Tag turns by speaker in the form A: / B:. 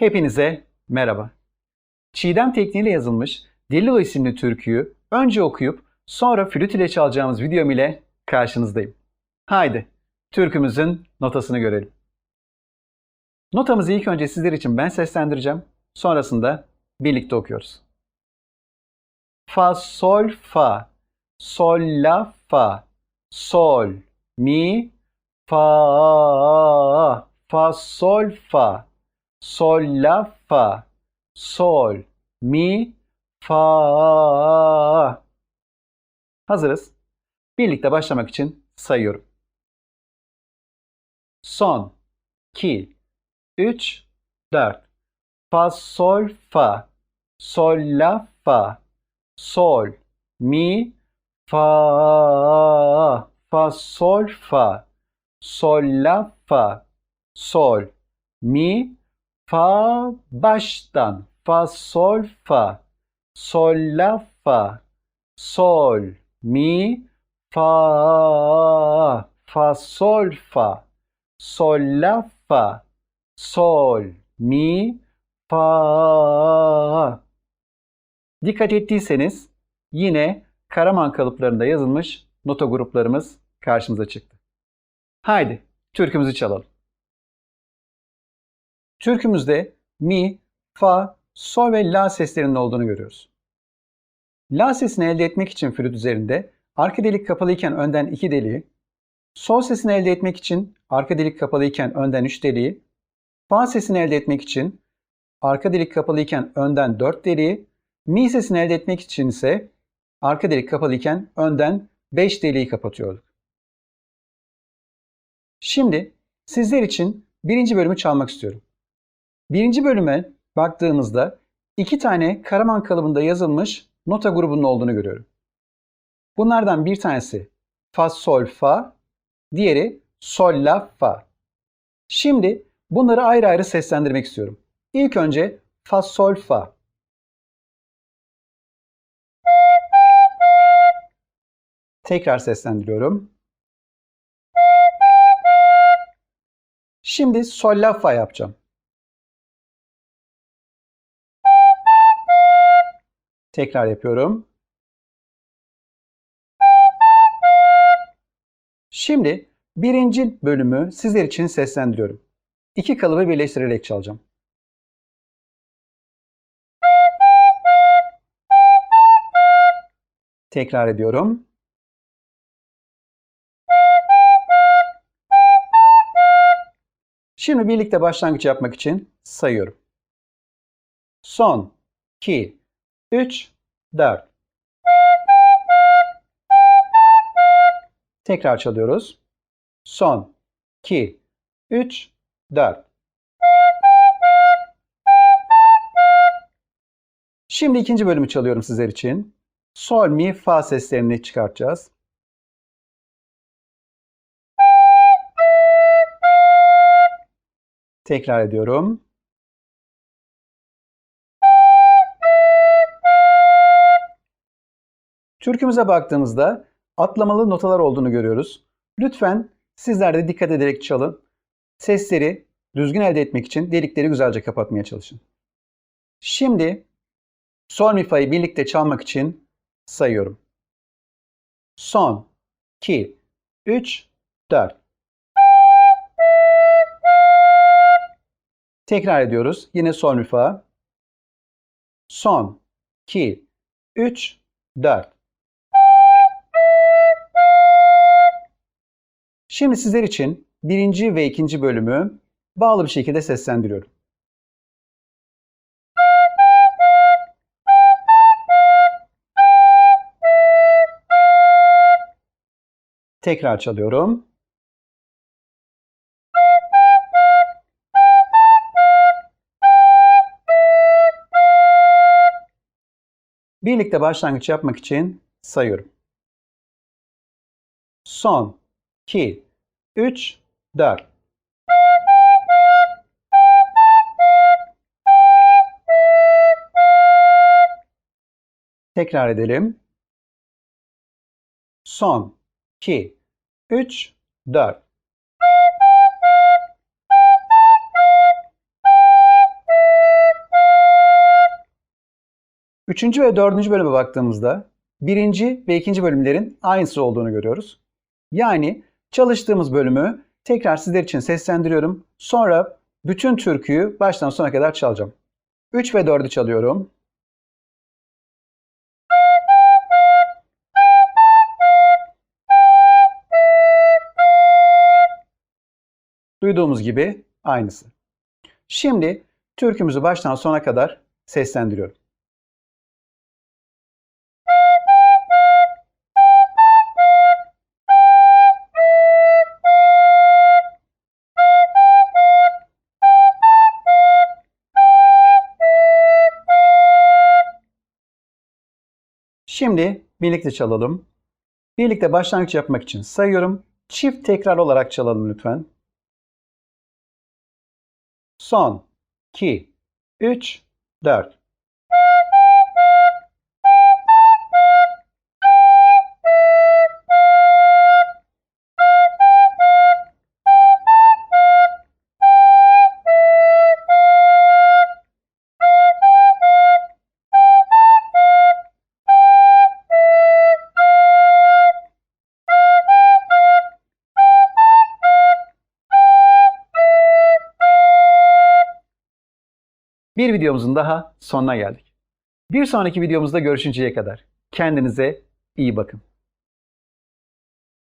A: Hepinize merhaba. Çiğdem tekniğiyle yazılmış Delilo isimli türküyü önce okuyup sonra flüt ile çalacağımız videom ile karşınızdayım. Haydi türkümüzün notasını görelim. Notamızı ilk önce sizler için ben seslendireceğim. Sonrasında birlikte okuyoruz. Fa, sol, fa, sol, la, fa, sol, mi, fa, fa, sol, fa, sol, la, fa, sol, mi, fa. Hazırız. Birlikte başlamak için sayıyorum. Son, 2, 3, 4. Fa, sol, fa, sol, la, fa, sol, mi, fa, fa, sol, fa, sol, la, fa, sol, mi, fa, baştan, fa, sol, fa, sol, la, fa, sol, mi, fa, fa, sol, fa, sol, la, fa, sol, mi, fa. Dikkat ettiyseniz yine Karaman kalıplarında yazılmış nota gruplarımız karşımıza çıktı. Haydi türkümüzü çalalım. Türkümüzde mi, fa, sol ve la seslerinin olduğunu görüyoruz. La sesini elde etmek için flüt üzerinde arka delik kapalıyken önden iki deliği, sol sesini elde etmek için arka delik kapalıyken önden üç deliği, fa sesini elde etmek için arka delik kapalıyken önden 4 deliği, mi sesini elde etmek için ise arka delik kapalıyken önden 5 deliği kapatıyorduk. Şimdi sizler için birinci bölümü çalmak istiyorum. Birinci bölüme baktığımızda iki tane Karaman kalıbında yazılmış nota grubunun olduğunu görüyorum. Bunlardan bir tanesi Fa, Sol, Fa, diğeri Sol, La, Fa. Şimdi bunları ayrı ayrı seslendirmek istiyorum. İlk önce Fa, Sol, Fa. Tekrar seslendiriyorum. Şimdi Sol, La, Fa yapacağım. Tekrar yapıyorum. Şimdi birinci bölümü sizler için seslendiriyorum. İki kalıbı birleştirerek çalacağım. Tekrar ediyorum. Şimdi birlikte başlangıç yapmak için sayıyorum. Son, 2, 3, 4. Tekrar çalıyoruz. Son, 2, 3, 4. Şimdi ikinci bölümü çalıyorum sizler için. Sol, mi, fa seslerini çıkartacağız. Tekrar ediyorum. Türkümüze baktığımızda atlamalı notalar olduğunu görüyoruz. Lütfen sizler de dikkat ederek çalın. Sesleri düzgün elde etmek için delikleri güzelce kapatmaya çalışın. Şimdi sol mi fa'yı birlikte çalmak için sayıyorum. Son, 2, 3, 4. Tekrar ediyoruz. Yine sol mi fa. Son, 2, 3, 4. Şimdi sizler için birinci ve ikinci bölümü bağlı bir şekilde seslendiriyorum. Tekrar çalıyorum. Birlikte başlangıç yapmak için sayıyorum. Son, 2, 3, 4. Tekrar edelim. Son 2, 3, 4. Üçüncü ve dördüncü bölüme baktığımızda birinci ve ikinci bölümlerin aynısı olduğunu görüyoruz. Yani çalıştığımız bölümü tekrar sizler için seslendiriyorum. Sonra bütün türküyü baştan sona kadar çalacağım. 3 ve 4'ü çalıyorum. Duyduğumuz gibi aynısı. Şimdi türkümüzü baştan sona kadar seslendiriyorum. Şimdi birlikte çalalım. Birlikte başlangıç yapmak için sayıyorum. Çift tekrar olarak çalalım lütfen. Son, 2, 3, 4. Bir videomuzun daha sonuna geldik. Bir sonraki videomuzda görüşünceye kadar kendinize iyi bakın.